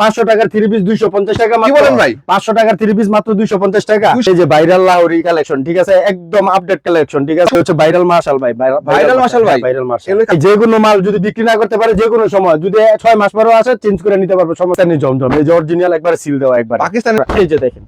পাঁচশো টাকার three piece দুইশো পঞ্চাশ টাকা কি বলেন ভাই? পাঁচশো টাকার থ্রি পিস মাত্র দুইশো পঞ্চাশ টাকা। এই যে ভাইরাল লাহোরি কালেকশন ঠিক আছে? একদম আপডেট কালেকশন ঠিক আছে? হচ্ছে ভাইরাল মার্শাল ভাই Viral marshal ভাই? Viral marshal. যে কোনো মাল যদি বিক্রি না করতে পারে যে কোনো সময় যদি ছয় মাস পরেও আসে চেঞ্জ করে নিতে পারবে সমস্যা নেই জমজম। এই যে অরিজিনাল একবার সিল দেওয়া একবার। পাকিস্তানের এই যে দেখেন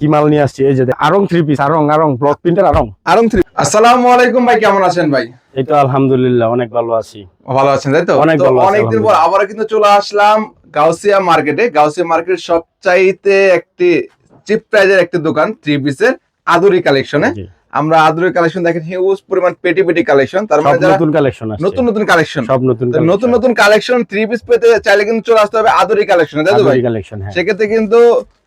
কি মাল নিয়ে আসছি এই যে Aarong three piece Aarong Aarong block printer Aarong. Aarong three আসসালামু আলাইকুম ভাই কেমন আছেন ভাই? এই তো আলহামদুলিল্লাহ অনেক ভালো আছি। ভালো আছেন তাই তো? অনেক ভালো অনেকদিন পর আবার কিন্তু চলে আসলাম গাউসিয়া মার্কেটে গাউসিয়া মার্কেট সবচাইতে একটি চিপ প্রাইজের একটি দোকান থ্রি পিসের আদুরি কালেকশনে আমরা আদুরি কালেকশন দেখেন হিউজ পরিমাণ পেটি পেটি কালেকশন তার মানে নতুন কালেকশন আছে নতুন নতুন কালেকশন সব নতুন নতুন নতুন কালেকশন থ্রি পিস পেতে চাইলে কিন্তু চলে আসতে হবে আদুরি কালেকশনে তো ভাই? কালেকশন হ্যাঁ। সেক্ষেত্রে কিন্তু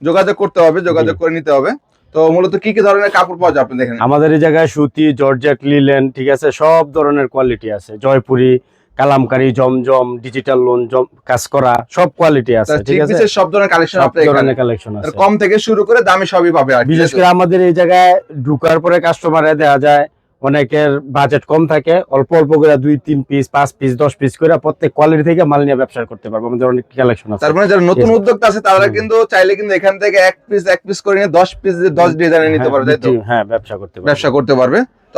যোগাযোগ করতে হবে যোগাযোগ করে নিতে হবে। তো মূলত কি কি ধরনের কাপড় পাওয়া যায় আপনি দেখেন? আমাদের এই জায়গায় সুতি জর্জেট লিলেন ঠিক আছে সব ধরনের কোয়ালিটি আছে। জয়পুরি কালামকারি জমজম ডিজিটাল লোন জম কাজ করা সব কোয়ালিটি আছে ঠিক আছে? সব ধরনের কালেকশন সব এখানে ধরনের কালেকশন আছে। কম থেকে শুরু করে দামি সবই পাবে আর বিশেষ করে আমাদের এই জায়গায় ঢুকার পরে কাস্টমারে দেওয়া যায় অনেকের বাজেট কম থাকে অল্প অল্প করে দুই তিন পিস পাঁচ পিস দশ পিস করে প্রত্যেক কোয়ালিটি থেকে মাল নিয়ে ব্যবসা করতে পারব আমাদের অনেক কালেকশন আছে। তার মানে যারা নতুন. উদ্যোক্তা আছে তারা কিন্তু চাইলে কিন্তু এখান থেকে এক পিস এক পিস করে নিয়ে দশ পিস দশ ডিজাইনে নিতে হ্যাঁ, পারবে হ্যাঁ ব্যবসা করতে পারবে। ব্যবসা করতে পারবে। তো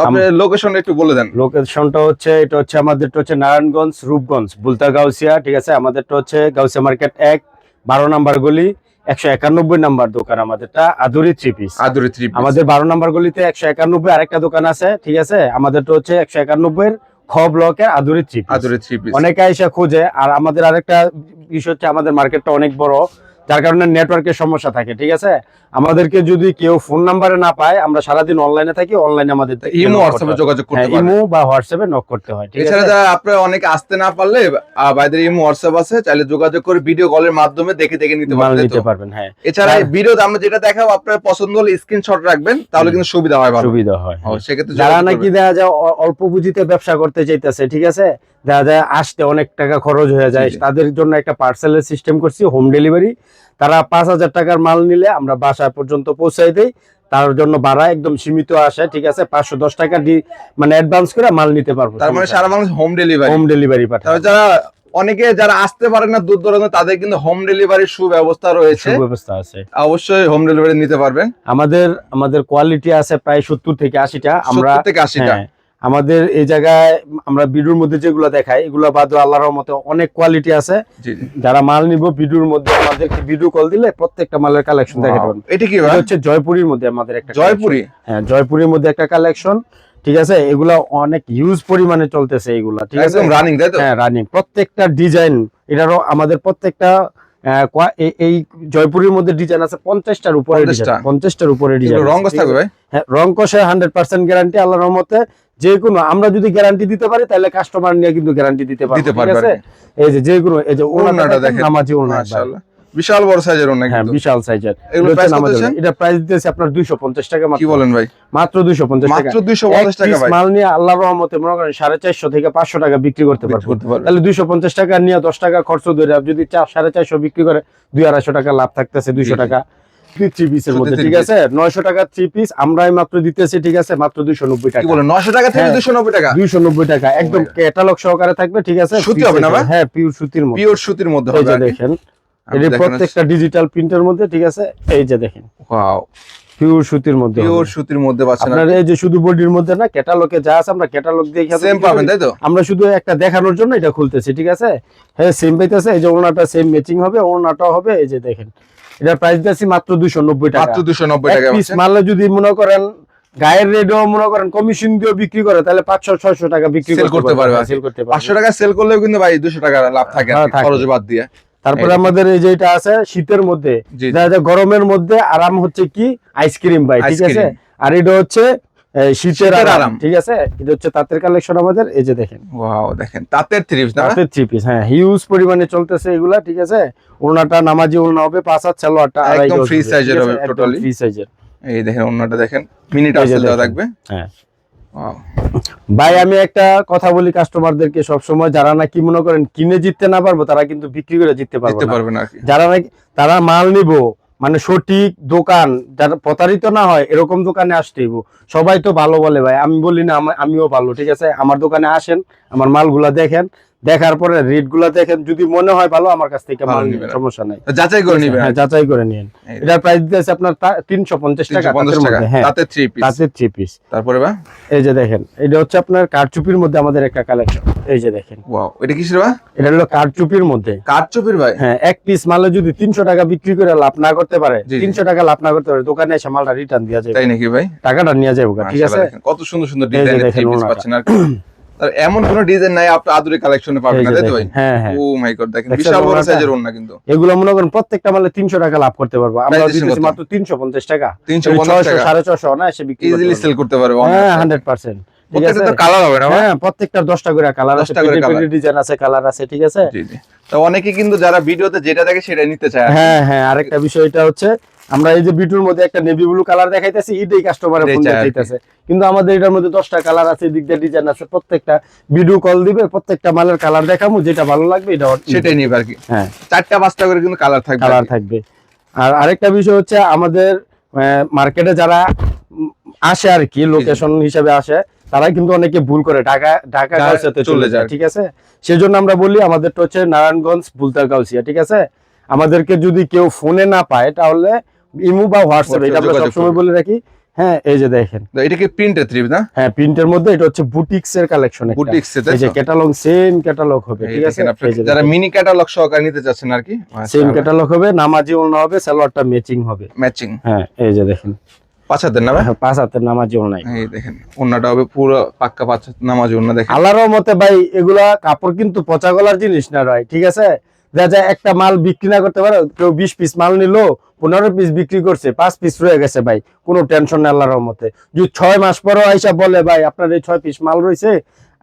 একটু বলে দেন। লোকেশনটা হচ্ছে এটা হচ্ছে আমাদেরটা হচ্ছে নারায়ণগঞ্জ রূপগঞ্জ বুলতা গাউসিয়া ঠিক আছে? আমাদেরটা হচ্ছে গাউসিয়া মার্কেট এক বারো নাম্বার গলি একশো একানব্বই নাম্বার দোকান আমাদেরটা Aduri three piece Aduri three আমাদের বারো নাম্বার গলিতে একশো একানব্বই আরেকটা দোকান আছে ঠিক আছে? আমাদেরটা হচ্ছে একশো একানব্বই খ ব্লকের আদুরি থ্রি আদুরি থ্রি পিস অনেকে এসে খুঁজে আর আমাদের আরেকটা বিষয় হচ্ছে আমাদের মার্কেটটা অনেক বড় যার কারণে নেটওয়ার্কের সমস্যা থাকে ঠিক আছে? আমাদেরকে যদি কেউ ফোন নাম্বারে না পায় আমরা সারাদিন অনলাইনে থাকি অনলাইনে আমাদের ইমো হোয়াটসঅ্যাপে যোগাযোগ করতে হ্যাঁ, ইমো বা হোয়াটসঅ্যাপে নক করতে হয় ঠিক আছে? যারা আপনারা অনেকে আসতে না পারলে আহ, ভাইদের ইমো হোয়াটসঅ্যাপ আছে চাইলে যোগাযোগ করে ভিডিও কলের মাধ্যমে দেখে দেখে নিতে পারবেন নিতে পারবেন হ্যাঁ। এছাড়া হ্যাঁ। আমরা যেটা দেখাবো আপনার পছন্দ হলে স্ক্রিনশট রাখবেন তাহলে কিন্তু সুবিধা হয় ভালো। সুবিধা হয় সেক্ষেত্রে যারা নাকি। দেখা যায় অল্প পুঁজিতে ব্যবসা করতে চাইতেছে ঠিক আছে? দেখা যায় আসতে অনেক টাকা খরচ হয়ে যায়। তাদের জন্য একটা পার্সেলের সিস্টেম করছি হোম ডেলিভারি তারা পাঁচ হাজার টাকার মাল নিলে আমরা বাসায় পর্যন্ত পৌঁছাই দেই। তার জন্য ভাড়া একদম সীমিত আসে ঠিক আছে? পাঁচশো দশ টাকা মানে অ্যাডভান্স করে মাল নিতে পারব। তার মানে সারা Bangladesh home delivery home delivery পাঠাবো। যারা অনেকে যারা আসতে পারে না দূর দূরান্ত তাদের কিন্তু হোম ডেলিভারির সুব্যবস্থা রয়েছে। সুব্যবস্থা আছে। অবশ্যই হোম ডেলিভারি নিতে পারবেন। আমাদের আমাদের কোয়ালিটি আছে প্রায় সত্তর থেকে আশিটা। আমরা থেকে আশিটা। হ্যাঁ, আমাদের এই জায়গায় আমরা ভিডিওর মধ্যে যেগুলো দেখাই এগুলো বাদ আল্লাহর মতে অনেক কোয়ালিটি আছে। যারা মাল নিব ভিডিওর মধ্যে আমাদেরকে ভিডিও কল দিলে প্রত্যেকটা মালের কালেকশন দেখাতে Wow. পারবেন এটা কি হচ্ছে জয়পুরীর মধ্যে আমাদের একটা জয়পুরি? হ্যাঁ জয়পুরীর মধ্যে একটা কালেকশন ঠিক আছে? এগুলা অনেক ইউজ পরিমাণে চলতেছে এগুলা। ঠিক আছে? রানিং হ্যাঁ রানিং প্রত্যেকটা ডিজাইন এটারও আমাদের প্রত্যেকটা এই- জয়পুরের মধ্যে ডিজাইন আছে পঞ্চাশটার উপরে পঞ্চাশটার উপরে ডিজাইন রং হ্যাঁ কষে হান্ড্রেড পার্সেন্ট গ্যারান্টি আল্লাহর রহমতে যে কোনো আমরা যদি গ্যারান্টি দিতে পারি তাহলে কাস্টমার নিয়ে কিন্তু গ্যারান্টি দিতে দিতে ঠিক পারবে আছে? এই যে যে কোনো এই যে ওনাটা দেখেন। নামাজি ওনা মাশাআল্লাহ। বিশাল বড় সাইজের অনেক হ্যাঁ বিশাল সাইজের এটা প্রাইস দিতেছে আপনার 250 টাকা মাত্র। কি বলেন ভাই? মাত্র 250 টাকা। মাত্র 250 টাকা ভাই। মাল নিয়ে আল্লাহর রহমতে মনে করেন 450 থেকে 500 টাকা বিক্রি করতে পারব। তাহলে 250 টাকা নিয়ে 10 টাকা খরচ ধরে যদি 450 বিক্রি করে 250 টাকা লাভ থাকতেছে জি, 200 টাকা। থ্রি পিসের মধ্যে ঠিক আছে? 900 টাকা থ্রি পিস আমরাই মাত্র দিতেছি ঠিক আছে? মাত্র 290 কি টাকা। বলেন 900 টাকা থেকে। 290 টাকা? 290 টাকা। একদম ক্যাটালগ সহকারে থাকবে ঠিক আছে? সুতি হবে না হ্যাঁ পিওর সুতির মধ্যে। পিওর সুতির মধ্যে হবে। দেখেন প্রত্যেকটা ডিজিটাল প্রিন্টের মধ্যে ঠিক আছে? এই যে দেখেন। ওয়াও পিওর সুতির মধ্যে পিওর সুতির মধ্যে পাচ্ছেন আপনার এই যে শুধু বডির মধ্যে না ক্যাটালগে যা আছে আমরা ক্যাটালগ দিয়ে সেম পাবেন তাই তো? আমরা শুধু একটা দেখানোর জন্য এটা খুলতেছি ঠিক আছে? হ্যাঁ সেম পাইতেছে এই যে ওনাটা সেম ম্যাচিং হবে ওনাটা হবে এই যে দেখেন। এটা প্রাইস দিচ্ছি মাত্র 290 টাকা। মাত্র দুশো নব্বই টাকা পিস মারলে যদি মনে করেন গায়ের রেডও মনে করেন কমিশন দিয়ে বিক্রি করে তাহলে পাঁচশো ছয়শো টাকা বিক্রি করতে পারবে। পাঁচশো সেল করতে পারবে। 500 টাকা সেল করলেও কিন্তু ভাই দুশো টাকা লাভ থাকে হ্যাঁ। খরচ বাদ দিয়ে। তারপরে আমাদের এই যেটা আছে শীতের মধ্যে গরমের মধ্যে আরাম হচ্ছে কি? আইসক্রিম ভাই ঠিক আছে? আর এটা হচ্ছে শীতের আরাম। ঠিক আছে? এটা হচ্ছে তাঁতের কালেকশন আমাদের এই যে দেখেন। ওয়াও দেখেন তাঁতের থ্রিপস না? তাঁতের থ্রি পিস হ্যাঁ হিউজ পরিমাণে চলতেছে এগুলা ঠিক আছে? ওনাটা নামাজি ওনা হবে পাঁচ হাত সালোয়ারটা আড়াই একদম গজ free হবে, free size এর। এই দেখেন অন্যটা দেখেন মিনি এই দেওয়া থাকবে। হ্যাঁ. ভাই আমি একটা কথা বলি কাস্টমারদেরকে সবসময় যারা নাকি মনে করেন কিনে জিততে না পারব তারা কিন্তু বিক্রি করে জিততে পারবে না। যারা নাকি তারা মাল নিব মানে সঠিক দোকান, যারা প্রতারিত না হয়, এরকম দোকানে আসতে হইব। সবাই তো ভালো বলে, ভাই। আমি বলি না আমিও ভালো, ঠিক আছে? আমার দোকানে আসেন, আমার মালগুলা দেখেন দেখার পরে রেটগুলা দেখেন যদি মনে হয় ভালো আমার কাছ থেকে মাল নিবেন। সমস্যা নাই। যাচাই করে নিবেন। হ্যাঁ যাচাই করে নিন এটার প্রাইস দিতেছে আপনার তিনশো পঞ্চাশ টাকা 350 টাকা। হ্যাঁ। তাতে থ্রি পিস তাতে থ্রি পিস তারপরে বা? এই যে দেখেন এটা হচ্ছে আপনার কারচুপির মধ্যে আমাদের একটা কালেকশন এই যে দেখেন। ওয়াও এটা কিসের বা? এটা হলো কারচুপির মধ্যে। কাঠচুপির ভাই? হ্যাঁ এক পিস মালে যদি তিনশো টাকা বিক্রি করে লাভ না করতে পারে জি, জি। তিনশো টাকা লাভ না করতে পারে দোকানে এসে মালটা রিটার্ন দেওয়া যাবে। তাই নাকি ভাই? টাকাটা নিয়ে যাব ঠিক আছে? কত সুন্দর সুন্দর ডিজাইনের থ্রি পিস পাচ্ছেন আর এমন কোন ডিজাইন নাই আপনি আদুরে কালেকশনে পাবেন না তাই তো? হ্যাঁ ও মাই গড দেখেন বিশাল বড় সাইজের ওন্না কিন্তু। এগুলো মনে করেন প্রত্যেকটা মালে তিনশো টাকা লাভ করতে পারব। আমরা Price মাত্র তিনশো পঞ্চাশ টাকা। 350 টাকা। সাড়ে ছশো না এসে বিক্রি ইজিলি। সেল করতে পারবে হ্যাঁ হান্ড্রেড পার্সেন্ট ঠিক আছে? প্রত্যেকটা কালার হবে না হ্যাঁ প্রত্যেকটার করে কালার আছে 10টা করে colour। ডিজাইন আছে কালার আছে ঠিক আছে? জি জি। তো অনেকে কিন্তু যারা ভিডিওতে যেটা দেখে সেটা নিতে চায়। হ্যাঁ হ্যাঁ আরেকটা বিষয় এটা হচ্ছে আমরা এই যে বিটুর মধ্যে একটা নেভি ব্লু কালার দেখাইতেছি এটাই কাস্টমারে ফোন চায় আর কি। দেখাইতেছে। কিন্তু আমাদের এটার মধ্যে দশটা কালার আছে দিক দিয়ে ডিজাইন আছে প্রত্যেকটা ভিডিও কল দিবে প্রত্যেকটা মালের কালার দেখাবো যেটা ভালো লাগবে এটা সেটাই নিবে। আর কি। হ্যাঁ। চারটা পাঁচটা করে কিন্তু কালার থাকবে কালার থাকবে। আর আরেকটা বিষয় হচ্ছে আমাদের মার্কেটে যারা আসে আর কি লোকেশন হিসেবে আসে তারা কিন্তু অনেকে ভুল করে ঢাকা ঢাকা গাউসিয়াতে চলে যায়। ঠিক আছে? সেজন্য আমরা বলি আমাদেরটা হচ্ছে নারায়ণগঞ্জ বুলতার গাউসিয়া ঠিক আছে? আমাদেরকে যদি কেউ ফোনে না পায় তাহলে ইমু বা হোয়াটসঅ্যাপ এটা আমরা সবসময় বলে রাখি। হ্যাঁ এই যে দেখেন। এটা কি প্রিন্টেড থ্রি না? হ্যাঁ প্রিন্টের মধ্যে এটা হচ্ছে বুটিক্স এর কালেকশন বুটিক্স এই যে ক্যাটালগ সেম ক্যাটালগ হবে ঠিক আছে? যারা মিনি ক্যাটালগ সহকারে নিতে চাচ্ছেন আর কি সেম ক্যাটালগ হবে নামাজি ওলনা হবে সালোয়ারটা ম্যাচিং হবে। ম্যাচিং হ্যাঁ এই যে দেখেন। পাঁচ হাতের না হ্যাঁ, পাঁচ হাতের নামাজি ওলনাই এই দেখেন ওন্নাটা হবে পুরো পাক্কা পাঁচ হাত নামাজ ওন্না দেখেন। আল্লাহর মতে ভাই এগুলা কাপড় কিন্তু পচা গলার জিনিস না ভাই ঠিক আছে? দেখা যায় একটা মাল বিক্রি না করতে পারে কেউ বিশ পিস মাল নিলো পনেরো পিস বিক্রি করছে পাঁচ পিস রয়ে গেছে ভাই কোনো টেনশন নেই আল্লাহর মতে যদি ছয় মাস পরও আইসা বলে ভাই আপনার এই ছয় পিস মাল রয়েছে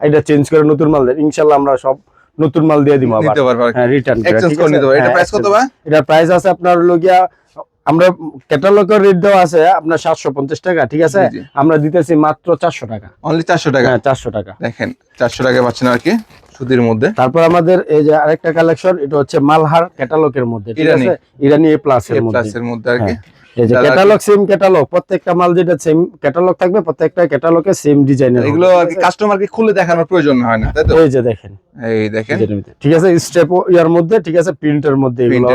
এটা চেঞ্জ করে নতুন মাল দেন ইনশাল্লাহ আমরা সব নতুন মাল দিয়ে দিব আবার। হ্যাঁ রিটার্ন পারবে। এটা প্রাইস কত ভাই? এটার প্রাইস আছে আপনার হলো গিয়া আমরা ক্যাটালগের রেট দেওয়া আছে আপনার সাতশো পঞ্চাশ টাকা ঠিক আছে। আমরা দিতেছি মাত্র চারশো টাকা। অনলি চারশো টাকা? হ্যাঁ চারশো টাকা। দেখেন চারশো টাকা পাচ্ছেন আর কি সুতির মধ্যে। তারপর আমাদের এই যে আরেকটা কালেকশন এটা হচ্ছে মালহার ক্যাটালগের মধ্যে ঠিক ইরানি। আছে? ইরানি এ প্লাস এ এর মধ্যে আর কি। হ্যাঁ। এই যে যারা আর কি- ক্যাটালগ সেম ক্যাটালগ প্রত্যেকটা মাল যেটা সেম ক্যাটালগ থাকবে প্রত্যেকটা ক্যাটালগে সেম ডিজাইনের এগুলো আর কি কাস্টমারকে খুলে দেখানোর প্রয়োজন হয় না তাই তো? এই যে দেখেন। এই দেখেন। ঠিক আছে স্টেপ ইয়ার মধ্যে ঠিক আছে প্রিন্টের মধ্যে এগুলো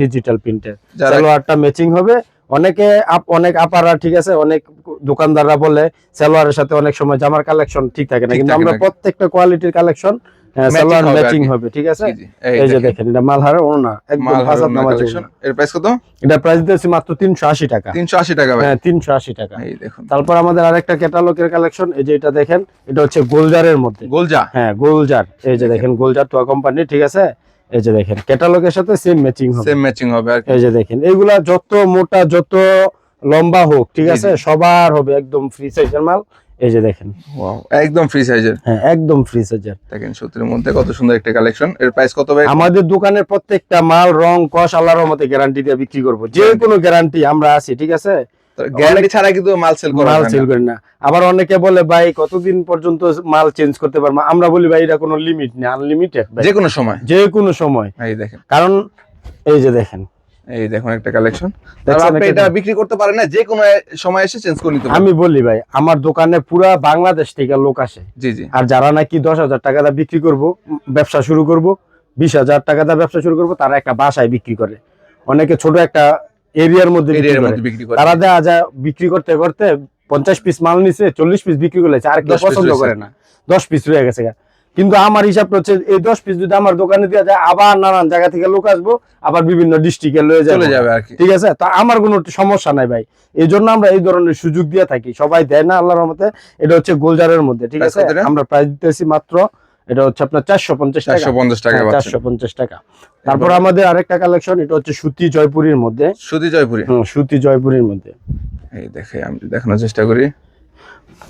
ডিজিটাল প্রিন্টের সালোয়ারটা ম্যাচিং হবে। অনেকে আপ অনেক আপারা ঠিক আছে অনেক দোকানদাররা বলে সালোয়ারের সাথে অনেক সময় জামার কালেকশন ঠিক থাকে না। কিন্তু আমরা প্রত্যেকটা কোয়ালিটির কালেকশন সালোয়ার ম্যাচিং। হবে ঠিক আছে? এই যে দেখেন। এটা মালহার ওনা একদম নামাজ এর প্রাইস কত? এটা প্রাইস দিয়েছি মাত্র তিনশো আশি টাকা। তিনশো আশি টাকা ভাই। হ্যাঁ তিনশো আশি টাকা। এই দেখুন। তারপর আমাদের আরেকটা ক্যাটালগের কালেকশন এই যে এটা দেখেন এটা হচ্ছে গোলজারের মধ্যে। গোলজা? হ্যাঁ গোলজার। এই যে দেখেন গোলজার তোয়া কোম্পানি ঠিক আছে? এই যে দেখেন ক্যাটালগের সাথে সেম ম্যাচিং হবে। সেম ম্যাচিং হবে আর এই যে দেখেন এইগুলা যত মোটা যত লম্বা হোক ঠিক আছে? সবার হবে একদম ফ্রি সাইজের মাল। এই যে দেখেন। Wow, একদম ফ্রি সাইজের হ্যাঁ একদম ফ্রি সাইজের দেখেন সুতির মধ্যে কত সুন্দর একটা কালেকশন এর প্রাইস কত ভাই? আমাদের দোকানের প্রত্যেকটা মাল রং কস আল্লাহর মতে গ্যারান্টি দিয়ে বিক্রি করব। যে কোনো গ্যারান্টি আমরা আছি ঠিক আছে? গ্যারান্টি ছাড়া কিন্তু মাল সেল করা মাল সেল না। করি না। আবার অনেকে বলে ভাই কতদিন পর্যন্ত মাল চেঞ্জ করতে পারব? আমরা বলি ভাই এটা কোনো লিমিট নেই আনলিমিটেড যে কোনো সময়। যে কোনো সময়। এই দেখেন। কারণ এই যে দেখেন এই দেখুন একটা কালেকশন আপনি এটা বিক্রি করতে পারেন না যে কোনো সময় এসে চেঞ্জ করে নিতে পারেন। আমি বলি ভাই আমার দোকানে পুরা বাংলাদেশ থেকে লোক আসে। জি জি। আর যারা নাকি দশ হাজার টাকা দিয়ে বিক্রি করব ব্যবসা শুরু করব বিশ হাজার টাকা দিয়ে ব্যবসা শুরু করব তারা একটা বাসায় বিক্রি করে। অনেকে ছোট একটা এরিয়ার মধ্যে বিক্রি করে। বিক্রি করে। তারা দেখা যায় বিক্রি করতে করতে পঞ্চাশ পিস মাল নিছে চল্লিশ পিস বিক্রি করলে আর কেউ পছন্দ করে না। দশ পিস রয়ে গেছে। কিন্তু আমার হিসাব হচ্ছে এই দশ পিস যদি আমার দোকানে দেওয়া যায় আবার নানান জায়গা থেকে লোক আসব আবার বিভিন্ন ডিস্ট্রিক্টে লয়ে চলে যাবে আর কি। ঠিক আছে? তা আমার কোনো সমস্যা নাই ভাই। এই জন্য আমরা এই ধরনের সুযোগ দিয়ে থাকি। সবাই দেয় না আল্লাহর মতে এটা হচ্ছে গোলজারের মধ্যে ঠিক আছে? আমরা প্রাইস দিতেছি মাত্র এটা হচ্ছে আপনার চারশো পঞ্চাশ টাকা। চারশো পঞ্চাশ টাকা টাকা। তারপর আমাদের আরেকটা কালেকশন এটা হচ্ছে সুতি জয়পুরীর মধ্যে। সুতি জয়পুরি। হুম, সুতি জয়পুরীর মধ্যে। এই দেখে আমি দেখানোর চেষ্টা করি।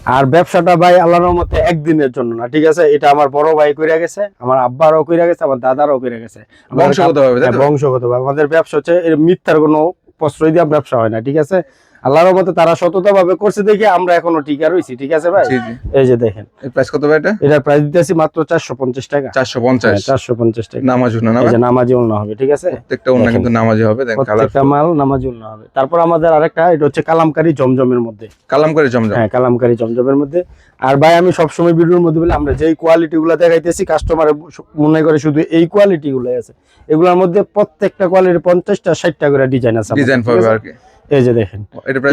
আর ব্যবসাটা ভাই আল্লাহর মতে একদিনের জন্য না ঠিক আছে? এটা আমার বড় ভাই কইরা গেছে আমার আব্বারও কইরা গেছে আমার দাদারও কইরা গেছে। আমাদের বংশগত ভাবে তাই হ্যাঁ, তো? বংশগত ভাবে আমাদের ব্যবসা হচ্ছে মিথ্যার কোনো প্রশ্রয় দিয়ে ব্যবসা হয় না ঠিক আছে? আল্লাহর রহমতে তারা সততা ভাবে করছে দেখে আমরা এখনও টিকা রয়েছি ঠিক আছে ভাই? এই যে দেখেন। এই প্রাইস কত ভাই এটা? এটার প্রাইস দিতেছি মাত্র চারশো পঞ্চাশ টাকা। চারশো পঞ্চাশ? চারশো পঞ্চাশ টাকা। নামাজ না এই যে নামাজি উলনা হবে ঠিক আছে? প্রত্যেকটা ওনা কিন্তু নামাজি হবে দেন কালার প্রত্যেকটা মাল নামাজি উলনা হবে। তারপর আমাদের আরেকটা এটা হচ্ছে কালামকারী জমজমের মধ্যে। কালাম করে জমজম। হ্যাঁ কালামকারী জমজমের মধ্যে। আর ভাই আমি সবসময় ভিডিওর মধ্যে বলি আমরা যেই কোয়ালিটি গুলো দেখাইতেছি কাস্টমার মনে করে শুধু এই কোয়ালিটি গুলো আছে। এগুলোর মধ্যে প্রত্যেকটা কোয়ালিটি পঞ্চাশটা ষাটটা করে ডিজাইন আছে ডিজাইন পাবে আর কি। এই যে দেখেন।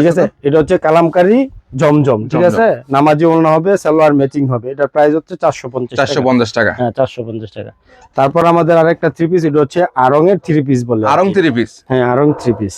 ঠিক আছে? এটা হচ্ছে কালামকারী জমজম ঠিক আছে? নামাজি ওলনা হবে সালোয়ার ম্যাচিং হবে। এটার প্রাইস হচ্ছে চারশো পঞ্চাশ চারশো পঞ্চাশ টাকা। হ্যাঁ চারশো পঞ্চাশ টাকা। তারপর আমাদের আরেকটা থ্রি পিস এটা হচ্ছে আরং এর থ্রি পিস বলে আরং থ্রি পিস হ্যাঁ আরং থ্রি পিস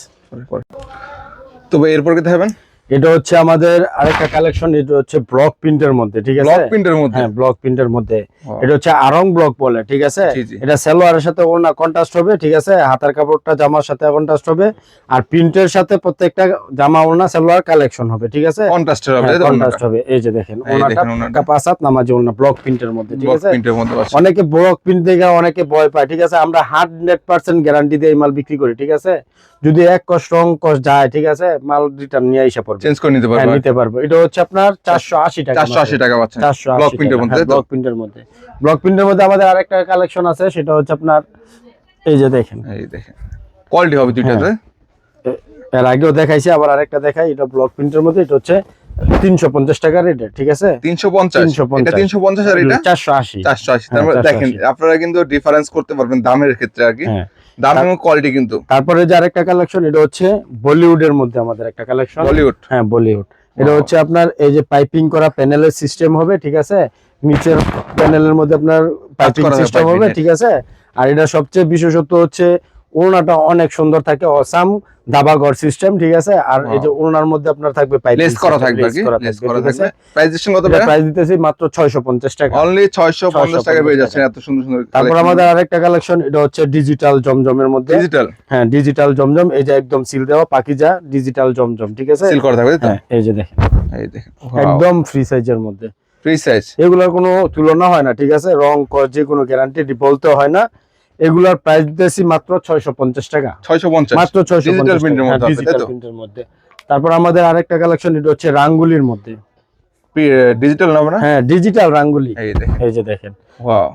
তো এরপর কি দেখাবেন এটা হচ্ছে আমাদের আরেকটা কালেকশন এটা হচ্ছে ব্লক প্রিন্টের মধ্যে ঠিক আছে? ব্লক প্রিন্টের মধ্যে? হ্যাঁ ব্লক প্রিন্টের মধ্যে. এটা হচ্ছে আরং ব্লক বলে ঠিক আছে। এটা সালোয়ারের সাথে ওড়না কন্ট্রাস্ট হবে ঠিক আছে? হাতার কাপড়টা জামার সাথে কন্ট্রাস্ট হবে আর প্রিন্টের সাথে প্রত্যেকটা জামা ওড়না সালোয়ার কালেকশন হবে ঠিক আছে? কন্ট্রাস্টের হবে কন্ট্রাস্ট হবে। এই যে দেখেন ওড়নাটা। পাঁচাত নামাজি ওড়না ব্লক প্রিন্টের মধ্যে ঠিক আছে? প্রিন্টের মধ্যে আছে অনেকে ব্লক প্রিন্ট দেখে অনেকে ভয় পায় ঠিক আছে? আমরা হান্ড্রেড পার্সেন্ট গ্যারান্টি দিয়ে মাল বিক্রি করি ঠিক আছে? যদি এক কষ্ট রং কষ্ট যায় ঠিক আছে? মাল রিটার্ন নিয়ে এসে পড়বে। চেঞ্জ করে নিতে হ্যাঁ, পারবে। নিতে পারব। এটা হচ্ছে আপনার চারশো আশি টাকা চারশো আশি টাকা পাচ্ছেন। ব্লক প্রিন্টের মধ্যে ব্লক প্রিন্টের মধ্যে। ব্লক প্রিন্টের মধ্যে আমাদের আরেকটা কালেকশন আছে সেটা হচ্ছে আপনার এই যে দেখেন। এই দেখেন। কোয়ালিটি হবে দুইটাতে? এর আগেও দেখাইছি আবার আরেকটা দেখাই এটা ব্লক প্রিন্টের মধ্যে এটা হচ্ছে তিনশো পঞ্চাশ টাকা রেটে ঠিক আছে? তিনশো পঞ্চাশ? 350 এটা তিনশো পঞ্চাশ। আর এটা? চারশো আশি। চারশো আশি। হ্যাঁ, 480 দেখেন আপনারা কিন্তু ডিফারেন্স করতে পারবেন দামের ক্ষেত্রে আর কি। হ্যাঁ। দাম এবং কোয়ালিটি কিন্তু। তারপরে যে আরেকটা কালেকশন এটা হচ্ছে বলিউডের মধ্যে আমাদের একটা কালেকশন বলিউড। হ্যাঁ বলিউড। এটা হচ্ছে আপনার এই যে পাইপিং করা প্যানেলের সিস্টেম হবে ঠিক আছে? নিচের প্যানেলের মধ্যে আপনার পাইপিং সিস্টেম হবে ঠিক আছে? আর এটা সবচেয়ে বিশেষত্ব হচ্ছে ওড়নাটা অনেক সুন্দর থাকে অসাম দাবাগর সিস্টেম ঠিক আছে? আর এই যে ওড়নার মধ্যে আপনার থাকবে পাইপিং লেস করা থাকবে লেস করা থাকবে প্রাইস কত টাকা প্রাইস দিতেছি মাত্র 650 টাকা। অনলি ছয়শো পঞ্চাশ টাকা। পেয়ে যাচ্ছেন এত সুন্দর সুন্দর তারপর আমাদের আরেকটা কালেকশন এটা হচ্ছে ডিজিটাল জমজমের মধ্যে। ডিজিটাল হ্যাঁ ডিজিটাল জমজম এই যে একদম সিল দেওয়া পাকিজা ডিজিটাল জমজম ঠিক আছে? সিল করা থাকবে হ্যাঁ এই যে দেখেন। এই দেখেন একদম ফ্রি সাইজের মধ্যে। ফ্রি সাইজ এগুলোর কোনো তুলনা হয় না ঠিক আছে? রং যে কোনো গ্যারান্টি বলতে হয় না। এগুলার প্রাইস দিতেছি মাত্র ছয়শো পঞ্চাশ টাকা। ছয়শো পঞ্চাশ। মাত্র ছয়শো এর মধ্যে হবে, ডিজিটাল তো? প্রিন্টের মধ্যে। তারপর আমাদের আরেকটা কালেকশন এটা হচ্ছে রাঙ্গুলির মধ্যে। ডিজিটাল নাম না হ্যাঁ ডিজিটাল রাঙ্গুলি। এই যে দেখেন। ওয়াও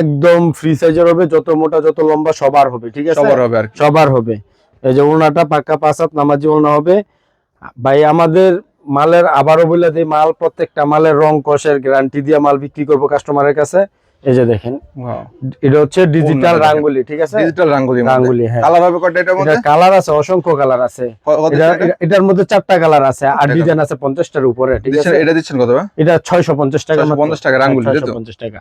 একদম ফ্রি সাইজের হবে যত মোটা যত লম্বা সবার হবে ঠিক আছে? সবার হবে আর সবার হবে। এই যে ওড়নাটা পাক্কা পাঁচাত নামাজি ওড়না হবে। ভাই আমাদের মালের আবারও বলে দিই মাল প্রত্যেকটা মালের রং কষের গ্যারান্টি দিয়ে মাল বিক্রি করব কাস্টমারের কাছে। এই যে দেখেন এটা হচ্ছে ডিজিটাল। রাঙ্গুলি ঠিক আছে? ডিজিটাল রাঙ্গুলি রাঙ্গুলি হ্যাঁ। কালার হবে কয়টা এটার মধ্যে? কালার আছে অসংখ্য কালার আছে। কত এটার মধ্যে চারটা কালার আছে আর ডিজাইন আছে পঞ্চাশটার উপরে ঠিক আছে? এটা দিচ্ছেন কত? এটা ছয়শো পঞ্চাশ টাকা 650 টাকা রাঙ্গুলি, তাই তো? ছয়শো পঞ্চাশ টাকা।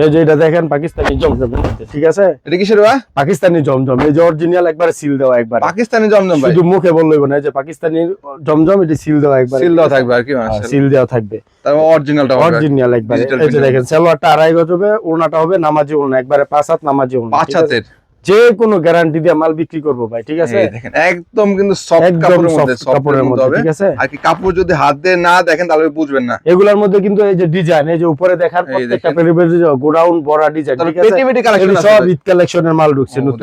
এই যে এটা দেখেন পাকিস্তানি জমজমের ঠিক আছে? এটা কিসের ভাই? পাকিস্তানি জমজম। এই যে অরিজিনাল একবার সিল দেওয়া একবার। পাকিস্তানি জমজম ভাই। শুধু মুখে বললেই না এই যে পাকিস্তানি জমজম এটা সিল দেওয়া একবার। সিল দেওয়া থাকবে আর কি সিল দেওয়া থাকবে। তারপর অরিজিনালটা অরিজিনাল একবার। Digital এই যে দেখেন সালোয়ারটা আড়াই গজ হবে ওড়নাটা হবে নামাজি ওড়না একবারে পাঁচ হাত নামাজি ওড়না পাঁচ হাতের। যে কোনো গ্যারান্টি দিয়ে মাল বিক্রি করব ভাই ঠিক আছে? দেখেন একদম কিন্তু সফট কাপড়ের মধ্যে কাপড়ের মধ্যে ঠিক আছে? আর কি কাপড় যদি হাত দিয়ে না দেখেন তাহলে বুঝবেন না। এগুলোর মধ্যে কিন্তু এই যে ডিজাইন এই যে উপরে দেখার প্রত্যেকটা। গোডাউন বড় ডিজাইন ঠিক আছে? পেটি পেটি কালেকশন সব ঈদ কালেকশনের মাল ঢুকছে নতুন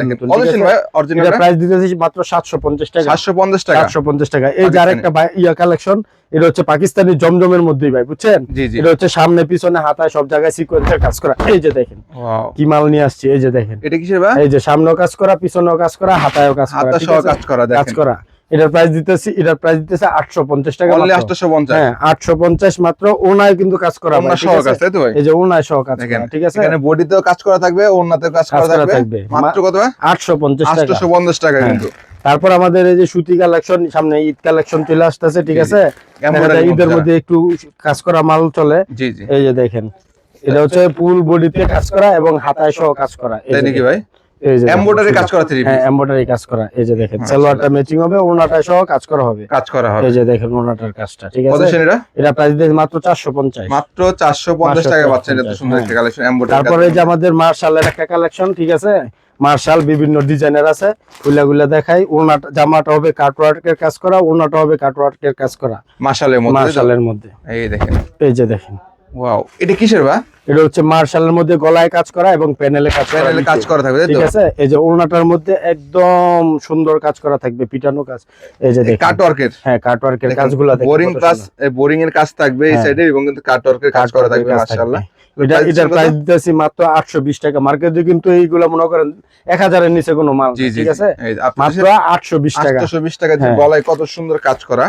ভাই অরিজিনাল এটা প্রাইস দিতেছি মাত্র 750 টাকা। 750 টাকা। 750 টাকা। এই যে পাকিস্তানি। আরেকটা ভাই- ইয়া কালেকশন এটা হচ্ছে পাকিস্তানি জমজমের মধ্যেই ভাই বুঝছেন? এটা হচ্ছে সামনে পিছনে হাতায় সব জায়গায় সিকোয়েন্সের কাজ করা। এই যে দেখেন কি মাল নিয়ে আসছে এই যে দেখেন। এটা কিসের ভাই? এই যে সামনেও কাজ করা পিছনেও কাজ করা হাতায়ও কাজ করা হাতা সহ কাজ করা কাজ করা। এটার প্রাইস দিতেছি এটার প্রাইস দিতেছে 850 টাকা অনলি মাত্র। 850 হ্যাঁ 850 মাত্র ওনায় কিন্তু কাজ করা এই যে ওনায় সহ কাজ ঠিক আছে? এখানে বডিতেও কাজ করা থাকবে ওন্নাতেও কাজ করা থাকবে। মাত্র কত ভাই? 850 টাকা। 850 টাকা হ্যাঁ। কিন্তু। তারপর আমাদের এই যে সুতি কালেকশন সামনে ঈদ কালেকশন চলে আসতেছে ঠিক। আছে? ঈদের মধ্যে? একটু কাজ করা মাল চলে। জি জি। এই যে দেখেন এটা হচ্ছে ফুল বডিতে কাজ করা এবং হাতায় সহ কাজ করা। এই নাকি ভাই? এমব্রয়ডারি কাজ করা থ্রি হ্যাঁ এমব্রয়ডারি কাজ করা। এই যে দেখেন মাশাআল্লাহ। সালোয়ারটা ম্যাচিং হবে ওনাটা সহ কাজ করা হবে। কাজ করা হবে। এই যে দেখেন ওনাটার কাজটা ঠিক কত এটা এটা প্রাইস দিয়ে মাত্র 450 মাত্র 450 টাকা পাচ্ছেন এত 450 সুন্দর একটা কালেকশন এমব্রয়ডারি তারপরে যে আমাদের মার্শালের একটা কালেকশন ঠিক আছে? মার্শাল বিভিন্ন ডিজাইনের আছে গুলা দেখাই। ওনাটা জামাটা হবে কাটওয়ার্কের কাজ করা ওনাটা হবে কাটওয়ার্কের কাজ করা। মধ্যে? মার্শালের মধ্যে। এই দেখেন। এই যে দেখেন। ওয়াও এটা কিসের বা? এটা হচ্ছে মার্শালের মধ্যে গলায় কাজ করা এবং প্যানেলে কাজ করা প্যানেলে কাজ করা থাকবে ঠিক আছে? এই যে ওড়নাটার মধ্যে একদম সুন্দর কাজ করা থাকবে পিটানো কাজ। এই যে কাটওয়ার্কের হ্যাঁ কাটওয়ার্কের কাজগুলো দেখেন বোরিং কাজ বোরিং এর কাজ থাকবে এই হ্যাঁ। সাইডে এবং কিন্তু কাটওয়ার্কের কাজ করা থাকবে মাশাআল্লাহ। এটা এটার? প্রাইস দিতেছি মাত্র টাকা। মার্কেটে কিন্তু এইগুলা মনে করেন এক হাজারের নিচে কোনো মাল ঠিক আছে? মাত্র আটশো বিশ টাকা। 820 টাকা যে হ্যাঁ। গলায় কত সুন্দর কাজ করা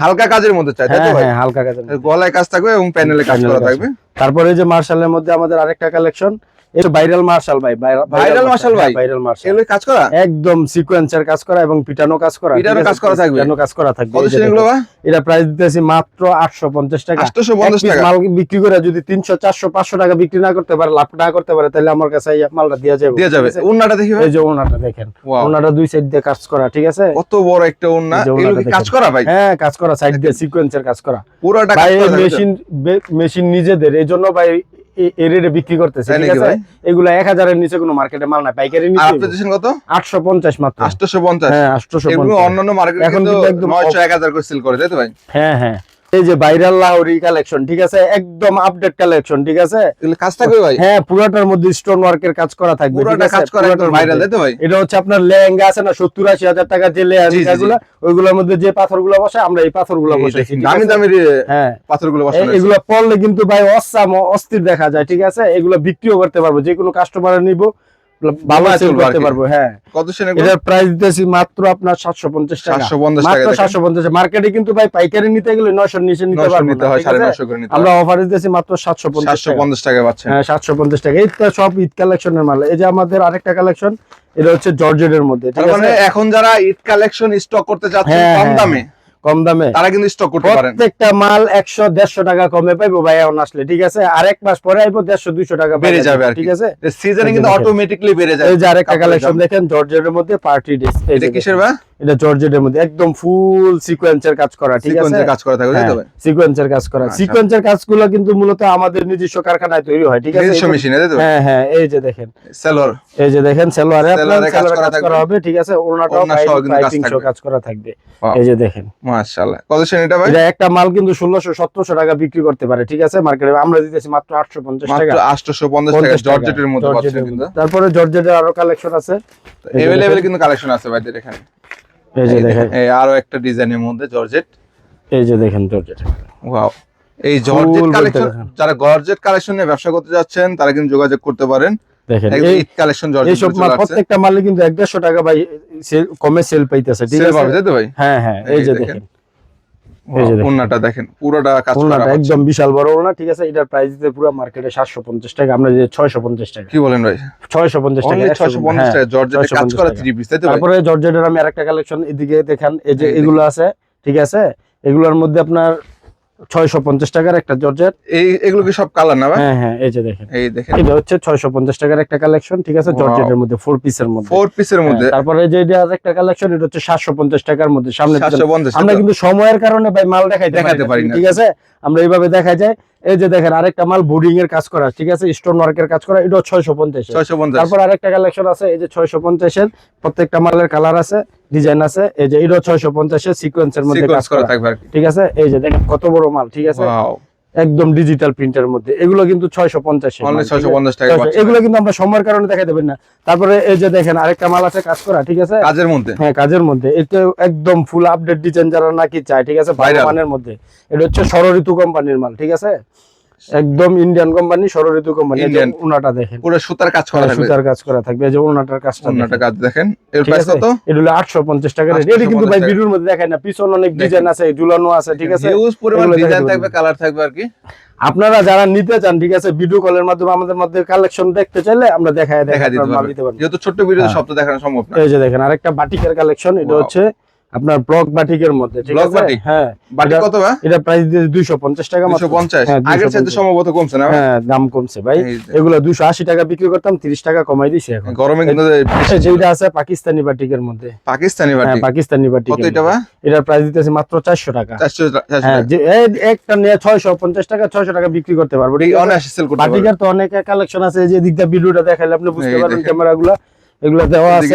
হালকা কাজের মধ্যে চাই তাই তো হ্যাঁ ভাই? হ্যাঁ হালকা কাজের গলায় কাজ থাকবে এবং প্যানেলে কাজ করা থাকবে। তারপরে যে মার্শালের মধ্যে আমাদের আরেকটা কালেকশন এটা ভাইরাল মার্শাল ভাই Viral marshal ভাই? ভাইরাল মার্শাল এগুলো কাজ করা? একদম সিকোয়েন্সের কাজ করা এবং পিটানো কাজ করা পিটানো কাজ করা থাকবে? পিটানো কাজ করা থাকবে। কত এই যে সেন এগুলো এটা প্রাইস দিতেছি মাত্র আটশো পঞ্চাশ টাকা। 850 টাকা। মাল বিক্রি করে যদি তিনশো চারশো পাঁচশো টাকা বিক্রি না করতে পারে লাভ না করতে পারে তাহলে আমার কাছে মালটা দেওয়া যাবে। দিয়ে যাবে। ঠিক দেখি এই যে ওনাটা দেখেন। Wow, দুই সাইড দিয়ে কাজ করা ঠিক আছে? কত বড় একটা উন্না এগুলো কি কাজ করা ভাই? হ্যাঁ কাজ করা সাইড দিয়ে সিকোয়েন্সের কাজ করা। পুরোটা? মেশিন মেশিন নিজেদের এই জন্য ভাই এ- এ রেটে বিক্রি করতেছে ঠিক আছে? এগুলো এক হাজারের নিচে কোনো মার্কেটে মাল না পাইকারি নিচে আর দিচ্ছেন কত? আটশো পঞ্চাশ মাত্র। 850 হ্যাঁ আটশোশো এগুলো অন্যান্য মার্কেটে এখন কিন্তু কিন্তু একদম 900 1000 করে সেল করে তাই তো ভাই? হ্যাঁ হ্যাঁ। এই যে ভাইরাল লাহোরি কালেকশন ঠিক আছে? একদম আপডেট কালেকশন ঠিক আছে? কাজ থাকবে ভাই? হ্যাঁ পুরাটার মধ্যে স্টোন ওয়ার্কের কাজ করা থাকবে পুরোটা কাজ করা একদম ভাইরাল। তাই তো ভাই? এটা হচ্ছে আপনার লেহেঙ্গা আছে না সত্তর আশি হাজার টাকা যে। লেহেঙ্গাগুলো ওইগুলোর মধ্যে যে পাথরগুলো বসে আমরা এই পাথরগুলো বসাইছি দামি দামি হ্যাঁ। পাথরগুলো বসানো এগুলো পড়লে কিন্তু ভাই অসাম অস্থির দেখা যায় ঠিক আছে? এগুলো বিক্রিও করতে পারব যে কোনো কাস্টমার নিব। ভালো সেল করতে পারব হ্যাঁ। কত সেন এটার প্রাইস দিতেছি মাত্র আপনার সাতশো পঞ্চাশ টাকা। 750 টাকা মাত্র দেখেন। সাতশো পঞ্চাশ। মার্কেটে কিন্তু ভাই পাইকারি নিতে গেলে নিচে নিতে পারব নিতে হয় 950 করে নিতে আমরা অফারে দিতেছি মাত্র সাতশো পঞ্চাশ টাকা। 750 টাকা পাচ্ছেন। হ্যাঁ সাতশো পঞ্চাশ টাকা। এইটা সব ঈদ কালেকশনের মাল। এই যে আমাদের আরেকটা কালেকশন এটা হচ্ছে জর্জেটের মধ্যে মানে এখন যারা ঈদ কালেকশন স্টক করতে যাচ্ছেন হ্যাঁ, কম হ্যাঁ। দামে কম দামে। তারা কিন্তু স্টক করতে পারেন প্রত্যেকটা মাল 100 150 টাকা কমে পাইবো ভাই এখন আসলে ঠিক আছে? আর এক মাস পরে আইবো 150 200 টাকা বেড়ে যাবে আর ঠিক আছে? সিজনে কিন্তু অটোমেটিক্যালি অটোমেটিকলি বেড়ে যায় এই যে আরেকটা কালেকশন দেখেন জর্জেটের মধ্যে পার্টি ড্রেস এটা কিসের বা এটা জর্জেটের মধ্যে একদম ফুল সিকোয়েন্সের কাজ করা ঠিক আছে? কাজ করা সিকোয়েন্সের কাজ করা। আচ্ছা। সিকোয়েন্সের কাজগুলো কিন্তু মূলত আমাদের নিজস্ব কারখানায় তৈরি হয় ঠিক আছে? নিজস্ব মেশিনে তাই তো? হ্যাঁ হ্যাঁ এই যে দেখেন। সেলর এই যে দেখেন আপনার সেলোয়ারে কাজ করা থাকবে। হবে ঠিক আছে? ওনাটাও সহ কাজ পাইপিং সহ কাজ করা থাকবে। এই যে দেখেন। মাশাআল্লাহ। কত সেন এটা ভাই? এটা একটা মাল কিন্তু ষোলোশো সতেরোশো টাকা বিক্রি করতে পারে ঠিক আছে? মার্কেটে আমরা দিতেছি মাত্র আটশো পঞ্চাশ মাত্র টাকা। 850 টাকা জর্জেটের মধ্যে পাচ্ছেন কিন্তু। তারপরে জর্জেটের আরও কালেকশন আছে। এভেলেবেল কিন্তু কালেকশন আছে ভাইদের এখানে। এই যে দেখেন। আরও একটা ডিজাইনের মধ্যে জর্জেট। এই যে দেখেন জর্জেট। ওয়াও। এই জর্জেট কালেকশন যারা গর্জেট কালেকশন ব্যবসা করতে যাচ্ছেন তারা কিন্তু যোগাযোগ করতে পারেন। দেখেন এই কালেকশন জর্জেট এইসব মাল প্রত্যেকটা মালে কিন্তু এক দেড়শো টাকা ভাই কমে সেল পাইতেছে ঠিক আছে? ভাই? হ্যাঁ হ্যাঁ এই যে দেখেন। যে দেখেন। পুরোটা কাজ করা ওনাটা একদম বিশাল বড় ওনা ঠিক আছে? এটার প্রাইস দিতে পুরো মার্কেটে সাতশো পঞ্চাশ টাকা আমরা যে ছয়শো পঞ্চাশ টাকা। কি বলেন ভাই? ছয়শো পঞ্চাশ টাকা 650 হ্যাঁ। টাকা জর্জেটে কাজ করা। থ্রি পিস তাই তো তারপরে জর্জেটের আমি আরেকটা কালেকশন এদিকে দেখেন এই যে এগুলো আছে ঠিক আছে? এগুলোর মধ্যে আপনার ছয়শো পঞ্চাশ টাকার একটা জর্জেট। এই এগুলো কি সব কালার না ভাই? হ্যাঁ হ্যাঁ এই যে দেখেন। এই দেখেন। এটা হচ্ছে ছয়শো পঞ্চাশ টাকার একটা কালেকশন ঠিক আছে? জর্জেটের মধ্যে ফোর পিসের মধ্যে। ফোর পিসের মধ্যে। হ্যাঁ, তারপরে যে এটা একটা কালেকশন এটা হচ্ছে সাতশো পঞ্চাশ টাকার মধ্যে। সামনে আমরা কিন্তু সময়ের কারণে ভাই মাল দেখাইতে দেখাতে পারি। ঠিক আছে? আমরা এইভাবে দেখা যায়। এই যে দেখেন আরেকটা মাল বোর্ডিং এর কাজ করা ঠিক আছে? স্টোন ওয়ার্কের কাজ করা এটা ছয়শো পঞ্চাশ ছয়শো পঞ্চাশ। তারপর আরেকটা কালেকশন আছে এই যে ছয়শো পঞ্চাশের প্রত্যেকটা মালের কালার আছে ডিজাইন আছে এই যে এটা ছয়শো পঞ্চাশের সিকোয়েন্সের মধ্যে কাজ করা থাকবে ঠিক আছে? এই যে দেখেন কত বড় মাল ঠিক আছে? একদম ডিজিটাল প্রিন্টের মধ্যে। এগুলো কিন্তু ছয়শো পঞ্চাশ এগুলো কিন্তু আমরা সময়ের কারণে দেখা দেবেন না। তারপরে এই যে দেখেন আরেকটা মাল আছে কাজ করা ঠিক আছে? কাজের মধ্যে। হ্যাঁ কাজের মধ্যে। এটা একদম ফুল আপডেট ডিজাইন যারা নাকি চায় ঠিক আছে? ভাইরাল মানের মধ্যে। এটা হচ্ছে সরঋতু কোম্পানির মাল ঠিক আছে? একদম ইন্ডিয়ান কোম্পানি ষড়ঋতু কোম্পানি। উনাটা দেখেন। পুরো সুতার কাজ করা থাকবে। সুতার কাজ করা থাকবে এই যে উনাটার কাজটা অন্যটা কাজ দেখেন। এর প্রাইস কত? এটা হলো আটশো পঞ্চাশ টাকা রেট। এটা কিন্তু ভাই ভিডিওর মধ্যে দেখায় না পিছন অনেক ডিজাইন আছে ঝুলানো আছে ঠিক আছে? হিউজ পরিমাণ ডিজাইন থাকবে কালার থাকবে আর কি। আপনারা যারা নিতে চান ঠিক আছে ভিডিও কলের মাধ্যমে আমাদের মধ্যে কালেকশন দেখতে চাইলে আমরা দেখায় দেখা দেখা দিতে পারব। যেহেতু ছোট্ট ভিডিও হ্যাঁ। সব তো দেখানো সম্ভব না। এই যে দেখেন আরেকটা বাটিকের কালেকশন এটা হচ্ছে আপনার ব্লক বাটিকের মধ্যে ঠিক আছে? বাটিক? হ্যাঁ। বাটি কত ভাই? এটা প্রাইস দিয়ে দুইশো পঞ্চাশ টাকা মাত্র। দুশো পঞ্চাশ? হ্যাঁ, আগের 250 চাইতে সম্ভবত কমছে না হ্যাঁ দাম কমছে ভাই। এগুলো দুশো আশি টাকা বিক্রি করতাম তিরিশ টাকা কমাই দিছি এখন। গরমে কিন্তু এই যেটা আছে পাকিস্তানি বাটিকের মধ্যে। পাকিস্তানি হ্যাঁ বাটি পাকিস্তানি কত এটা মধ্যে। এটার প্রাইস দিতেছে মাত্র চারশো টাকা। চারশো চারশো হ্যাঁ যে একটা নিয়ে ছয়শো পঞ্চাশ টাকা ছয়শো টাকা বিক্রি করতে পারব ঠিক এই আছে? সেল করতে পারবে। বাটিকার তো অনেক কালেকশন আছে যে দিকটা ভিডিওটা দেখাইলে আপনি বুঝতে এই পারবেন দেখেন। এগুলো দেওয়া আছে।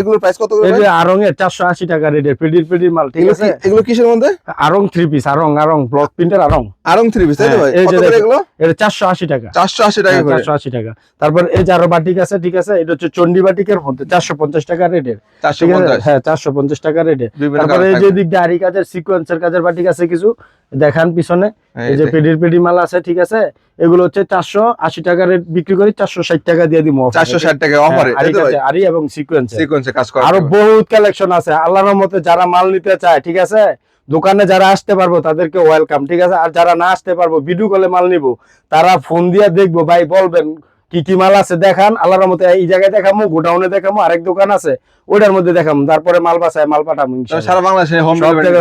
এগুলোর price কত করে আরং এর আশি টাকা রেটের পেডির পেডির মাল ঠিক আছে? এগুলো কিসের মধ্যে? Aarong three piece Aarong Aarong block printer Aarong. Aarong three piece তাই হ্যাঁ, ভাই? কত করে এগুলো? এটা চারশো আশি টাকা। চারশো আশি টাকা করে। চারশো আশি টাকা। তারপর এই যে আরও বাটিক আছে ঠিক আছে এটা হচ্ছে চন্ডী বাটিকের মধ্যে চারশো পঞ্চাশ টাকা রেটের। চারশো ঠিক আছে? পঞ্চাশ। হ্যাঁ চারশো পঞ্চাশ টাকা রেটে তারপরে এই যে দিক কাজের সিকোয়েন্সের কাজের বাটিক আছে কিছু দেখান পিছনে। এই এই যে পেডির পেডি মাল আছে ঠিক আছে এগুলো হচ্ছে চারশো আশি টাকা রেট বিক্রি করি চারশো ষাট টাকা দিয়ে দিব চারশো ষাট টাকা অফারে আরি এবং সিকোয়েন্স সিকোয়েন্সে কাজ করা আরও। বহুত কালেকশন আছে আল্লাহর মতে যারা মাল নিতে চায় ঠিক আছে দোকানে যারা আসতে পারব তাদেরকে ওয়েলকাম ঠিক আছে? আর যারা না আসতে পারব ভিডিও কলে মাল নিবো। তারা ফোন দিয়ে দেখব ভাই বলবেন কি কি মাল আছে দেখান। আল্লাহর মতে এই জায়গায় দেখামো গোডাউনে দেখামো আরেক দোকান আছে ওটার মধ্যে দেখামো তারপরে মাল বাসায় মাল পাঠাবো সারা বাংলাদেশে হোম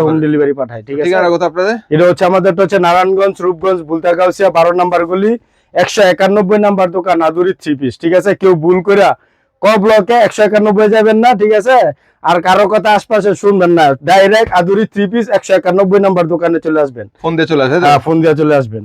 হোম ডেলিভারি পাঠায়। ঠিক আছে? আপনাদের? এটা হচ্ছে আমাদের তো হচ্ছে নারায়ণগঞ্জ রূপগঞ্জ বুলতাগাউসিয়া বারো নাম্বার গলি একশো একানব্বই নাম্বার দোকান আদুরি থ্রি পিস ঠিক আছে? কেউ ভুল করে ক ব্লকে একশো একানব্বই যাবেন না ঠিক আছে? আর কারও কথা আশপাশে শুনবেন না। ডাইরেক্ট আদুরি থ্রি পিস একশো একানব্বই নাম্বার দোকানে চলে আসবেন। ফোন দিয়ে চলে আসে হ্যাঁ, ফোন দিয়ে চলে আসবেন।